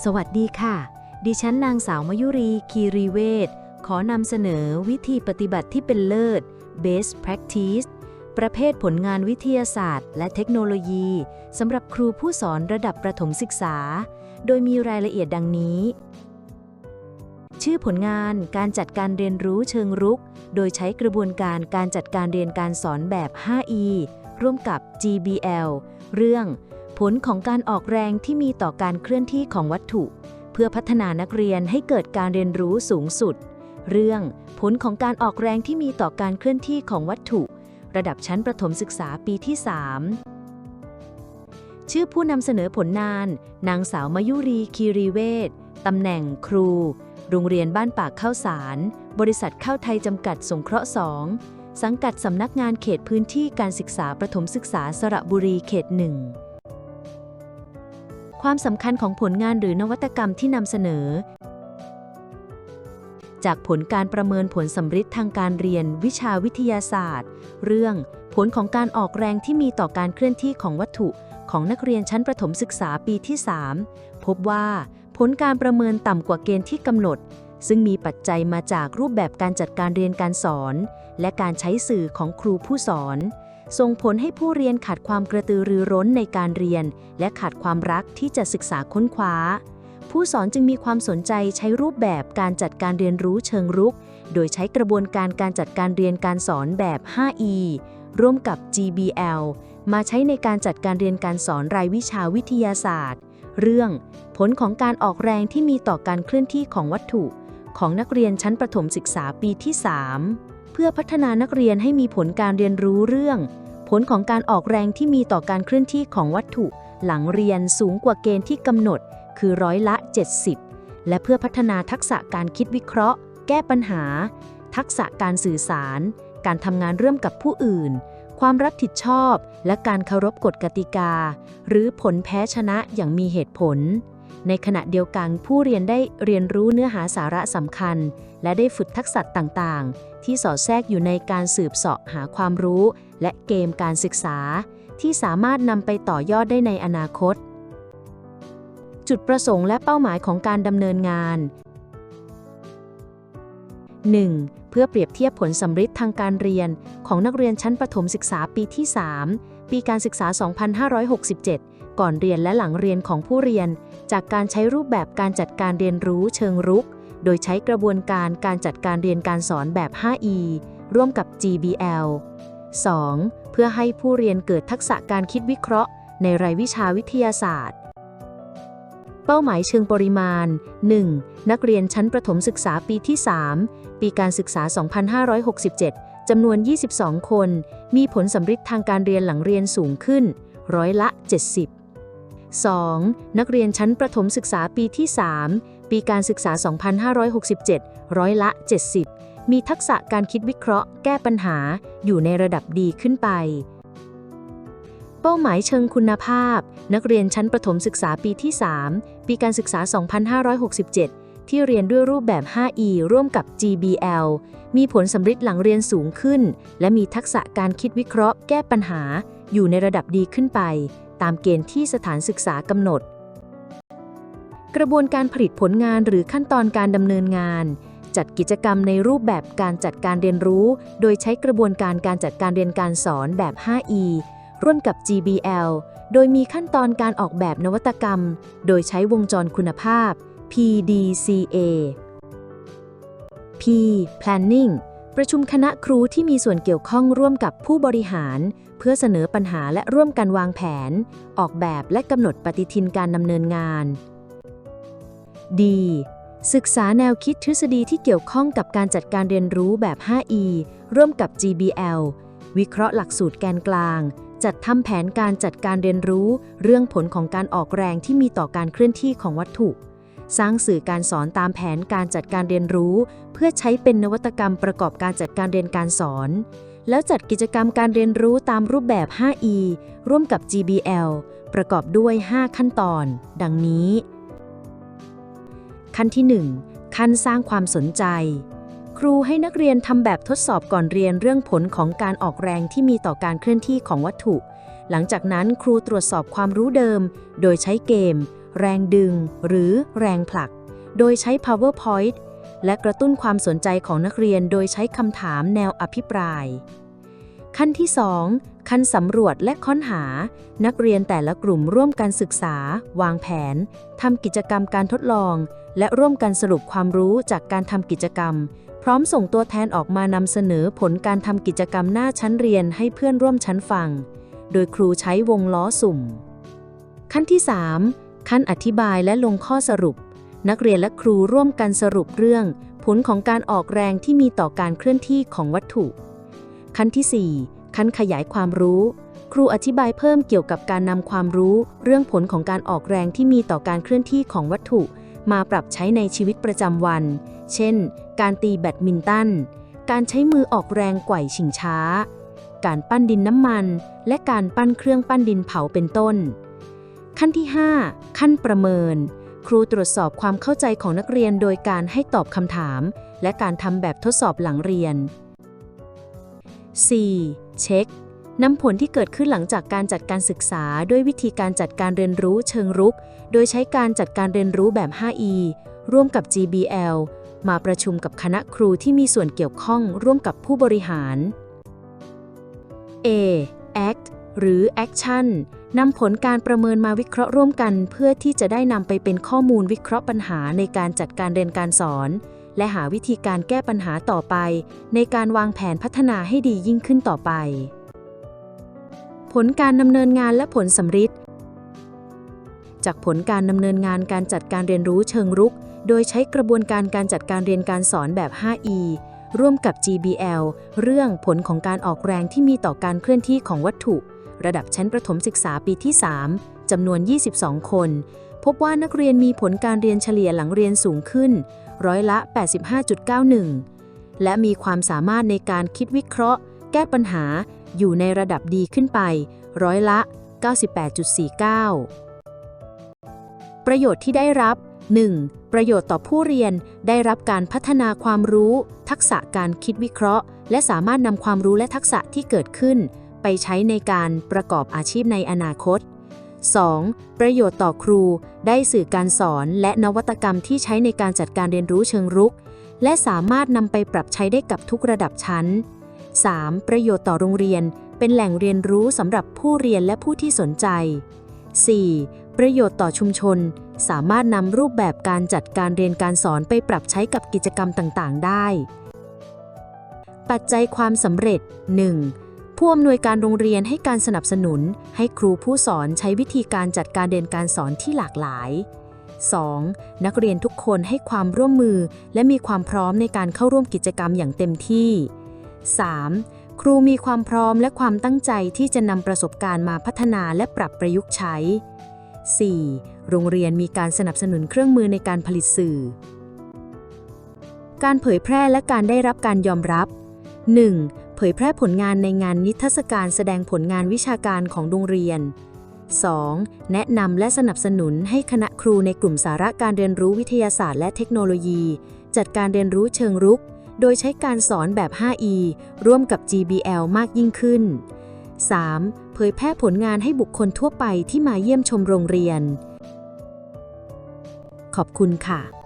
สวัสดีค่ะ ดิฉันนางสาวมยุรี คีรีเวศขอนำเสนอวิธีปฏิบัติที่เป็นเลิศ Best Practice ประเภทผลงานวิทยาศาสตร์ และเทคโนโลยีสำหรับครูผู้สอนระดับประถมศึกษา โดยมีรายละเอียดดังนี้ ชื่อผลงานการจัดการเรียนรู้เชิงรุก โดยใช้กระบวนการการจัดการเรียนการสอนแบบ 5E ร่วมกับ GBL เรื่อง ลของการออกแรงที่มีต่อการเคลื่อนที่ของวัตถุ เพื่อพัฒนานักเรียนให้เกิดการเรียนรู้สูงสุด เรื่องผลของการออกแรงที่มีต่อการเคลื่อนที่ของวัตถุ ระดับชั้นประถมศึกษาปีที่ 3 ชื่อผู้นำเสนอผลงาน นางสาวมายุรีคีรีเวศตำแหน่งครู โรงเรียนบ้านปากข้าวสาร บริษัทข้าวไทยจำกัดสงเคราะห์2สังกัดสำนักงานเขตพื้นที่การศึกษาประถมศึกษาสระบุรีเขตหนึ่ง ความสำคัญของผลงานหรือนวัตกรรมที่นำเสนอ จากผลการประเมินผลสำฤทธิ์ทางการเรียนวิชาวิทยาศาสตร์ เรื่องผลของการออกแรงที่มีต่อการเคลื่อนที่ของวัตถุของนักเรียนชั้นประถมศึกษาปีที่ 3 พบว่าผลการประเมินต่ำกว่าเกณฑ์ที่กำหนด ซึ่งมีปัจจัยมาจากรูปแบบการจัดการเรียนการสอน และการใช้สื่อของครูผู้สอน ส่งผลให้ผู้เรียนขาดความกระตือรือร้นในการเรียน และขาดความรักที่จะศึกษาค้นคว้า ผู้สอนจึงมีความสนใจใช้รูปแบบการจัดการเรียนรู้เชิงรุก โดยใช้กระบวนการการจัดการเรียนการสอนแบบ 5E ร่วมกับ GBL มาใช้ในการจัดการเรียนการสอนรายวิชาวิทยาศาสตร์ เรื่อง ผลของการออกแรงที่มีต่อการเคลื่อนที่ของวัตถุ ของนักเรียนชั้นประถมศึกษาปีที่ 3 เพื่อพัฒนานักเรียนให้มีผลการเรียนรู้เรื่อง ผลของการออกแรงที่มีต่อการเคลื่อนที่ของวัตถุ หลังเรียนสูงกว่าเกณฑ์ที่กำหนด คือร้อยละ 70 และเพื่อพัฒนาทักษะการคิดวิเคราะห์ แก้ปัญหา ทักษะการสื่อสาร การทำงานร่วมกับผู้อื่น ความรับผิดชอบ และการเคารพกฎกติกา หรือผลแพ้ชนะอย่างมีเหตุผล ในขณะเดียวกันผู้เรียนได้เรียนรู้เนื้อหาสาระสำคัญ และได้ฝึกทักษะต่างๆ ที่สอดแทรกอยู่ในการสืบเสาะหาความรู้ และเกมการศึกษา ที่สามารถนำไปต่อยอดได้ในอนาคต จุดประสงค์และเป้าหมายของการดำเนินงาน 1. เพื่อเปรียบเทียบผลสำฤทธิ์ทางการเรียน ของนักเรียนชั้นประถมศึกษาปีที่ 3 ปีการศึกษา 2567 ก่อนเรียนและหลังเรียนของผู้เรียน จากการใช้รูปแบบการจัดการเรียนรู้เชิงรุก โดยใช้กระบวนการการจัดการเรียนการสอนแบบ 5E ร่วมกับ GBL 2. เพื่อให้ผู้เรียนเกิดทักษะการคิดวิเคราะห์ ในรายวิชาวิทยาศาสตร์ เป้าหมายเชิงปริมาณ 1. นักเรียนชั้นประถมศึกษาปีที่ 3 ปีการศึกษา 2567 จำนวน 22 คน มีผลสำฤทธิ์ทางการเรียนหลังเรียนสูงขึ้น ร้อยละ 70 2. นักเรียนชั้นประถมศึกษาปีที่ 3 ปีการศึกษา 2567 ร้อยละ 70 มีทักษะการคิดวิเคราะห์ แก้ปัญหาอยู่ในระดับดีขึ้นไป เป้าหมายเชิงคุณภาพ นักเรียนชั้นประถมศึกษาปีที่ 3 ปีการศึกษา 2567 ที่เรียนด้วยรูปแบบ 5E ร่วมกับ GBL มีผลสำฤทธิ์หลังเรียนสูงขึ้น และมีทักษะการคิดวิเคราะห์ แก้ปัญหา อยู่ในระดับดีขึ้นไป ตามเกณฑ์ที่สถานศึกษากำหนด กระบวนการผลิตผลงานหรือขั้นตอนการดำเนินงาน จัดกิจกรรมในรูปแบบการจัดการเรียนรู้ โดยใช้กระบวนการการจัดการเรียนการสอนแบบ 5E ร่วมกับ GBL โดยมีขั้นตอนการออกแบบนวัตกรรม โดยใช้วงจรคุณภาพ PDCA P Planning ประชุมคณะครูที่มีส่วนเกี่ยวข้องร่วมกับผู้บริหาร เพื่อเสนอปัญหาและร่วมกันวางแผน ออกแบบและกำหนดปฏิทินการดำเนินงาน D ศึกษาแนวคิดทฤษฎีที่เกี่ยวข้องกับการจัดการเรียนรู้แบบ 5E ร่วมกับ GBL วิเคราะห์หลักสูตรแกนกลาง จัดทำแผนการจัดการเรียนรู้ เรื่องผลของการออกแรงที่มีต่อการเคลื่อนที่ของวัตถุ สร้างสื่อการสอนตามแผนการจัดการเรียนรู้ เพื่อใช้เป็นนวัตกรรมประกอบการจัดการเรียนการสอน แล้วจัดกิจกรรมการเรียนรู้ตามรูปแบบ 5E ร่วมกับ GBL ประกอบด้วย 5 ขั้นตอน ดังนี้ ขั้นที่ 1 ขั้นสร้างความสนใจ ครูให้นักเรียนทำแบบทดสอบก่อนเรียนเรื่องผลของการออกแรงที่มีต่อการเคลื่อนที่ของวัตถุ หลังจากนั้นครูตรวจสอบความรู้เดิม โดยใช้เกม แรงดึง หรือแรงผลัก โดยใช้ PowerPoint และกระตุ้นความสนใจของนักเรียนโดยใช้คำถามแนวอภิปราย ขั้นที่ 2 ขั้นสำรวจและค้นหา นักเรียนแต่ละกลุ่มร่วมกันศึกษา วางแผนทำกิจกรรมการทดลอง และร่วมกันสรุปความรู้จากการทำกิจกรรม พร้อมส่งตัวแทนออกมานำเสนอผลการทำกิจกรรมหน้าชั้นเรียนให้เพื่อนร่วมชั้นฟัง โดยครูใช้วงล้อสุ่ม ขั้นที่ 3 ขั้นอธิบายและลงข้อสรุป นักเรียนและครูร่วมกันสรุปเรื่อง ผลของการออกแรงที่มีต่อการเคลื่อนที่ของวัตถุ ขั้นที่ 4 ขั้นขยายความรู้ ครูอธิบายเพิ่มเกี่ยวกับการนำความรู้ เรื่องผลของการออกแรงที่มีต่อการเคลื่อนที่ของวัตถุ มาปรับใช้ในชีวิตประจำวัน เช่น การตีแบดมินตัน การใช้มือออกแรงไกว่ชิงช้า การปั้นดินน้ำมัน และการปั้นเครื่องปั้นดินเผาเป็นต้น ขั้นที่ 5 ขั้นประเมินครูตรวจสอบความเข้าใจของนักเรียนโดยการให้ตอบคำถาม และการทำแบบทดสอบหลังเรียน 4. เช็คนำผลที่เกิดขึ้นหลังจากการจัดการศึกษาด้วยวิธีการจัดการเรียนรู้เชิงรุก โดยใช้การจัดการเรียนรู้แบบ 5E ร่วมกับ GBL มาประชุมกับคณะครูที่มีส่วนเกี่ยวข้องร่วมกับผู้บริหาร A act หรือ action นำผลการประเมินมาวิเคราะห์ร่วมกัน เพื่อที่จะได้นำไปเป็นข้อมูลวิเคราะห์ปัญหาในการจัดการเรียนการสอน และหาวิธีการแก้ปัญหาต่อไป ในการวางแผนพัฒนาให้ดียิ่งขึ้นต่อไป ผลการดำเนินงานและผลสำฤทธิ์จากผลการดำเนินงานการจัดการเรียนรู้เชิงรุก โดยใช้กระบวนการการจัดการเรียนการสอนแบบ 5E ร่วมกับ GBL เรื่องผลของการออกแรงที่มีต่อการเคลื่อนที่ของวัตถุ ระดับชั้นประถมศึกษาปีที่ 3จำนวน 22 คน พบว่านักเรียนมีผลการเรียนเฉลี่ยหลังเรียนสูงขึ้น ร้อยละ 85.91 และมีความสามารถในการคิดวิเคราะห์ แก้ปัญหาอยู่ในระดับดีขึ้นไป ร้อยละ 98.49 ประโยชน์ที่ได้รับ 1. ประโยชน์ต่อผู้เรียนได้รับการพัฒนาความรู้ ทักษะการคิดวิเคราะห์ และสามารถนำความรู้และทักษะที่เกิดขึ้น ไปใช้ในการประกอบอาชีพในอนาคต 2. ประโยชน์ต่อครู ได้สื่อการสอนและนวัตกรรมที่ใช้ในการจัดการเรียนรู้เชิงรุก และสามารถนำไปปรับใช้ได้กับทุกระดับชั้น 3. ประโยชน์ต่อโรงเรียน เป็นแหล่งเรียนรู้สำหรับผู้เรียนและผู้ที่สนใจ 4. ประโยชน์ต่อชุมชน สามารถนำรูปแบบการจัดการเรียนการสอนไปปรับใช้กับกิจกรรมต่าง ๆ ได้ ปัจจัยความสำเร็จ 1. ผู้อำนวยการโรงเรียนให้การสนับสนุน ให้ครูผู้สอนใช้วิธีการจัดการเรียนการสอนที่หลากหลาย 2. นักเรียนทุกคนให้ความร่วมมือ และมีความพร้อมในการเข้าร่วมกิจกรรมอย่างเต็มที่ 3. ครูมีความพร้อมและความตั้งใจที่จะนำประสบการณ์มาพัฒนาและปรับประยุกต์ใช้ 4. โรงเรียนมีการสนับสนุนเครื่องมือในการผลิตสื่อ การเผยแพร่และการได้รับการยอมรับ 1. เผยแพร่ผลงานในงานนิทรรศการแสดงผลงานวิชาการของโรงเรียน 2. แนะนำและสนับสนุนให้คณะครูในกลุ่มสาระการเรียนรู้วิทยาศาสตร์และเทคโนโลยี จัดการเรียนรู้เชิงรุก โดยใช้การสอนแบบ 5E ร่วมกับ GBL มากยิ่งขึ้น 3. เผยแพร่ผลงานให้บุคคลทั่วไปที่มาเยี่ยมชมโรงเรียน ขอบคุณค่ะ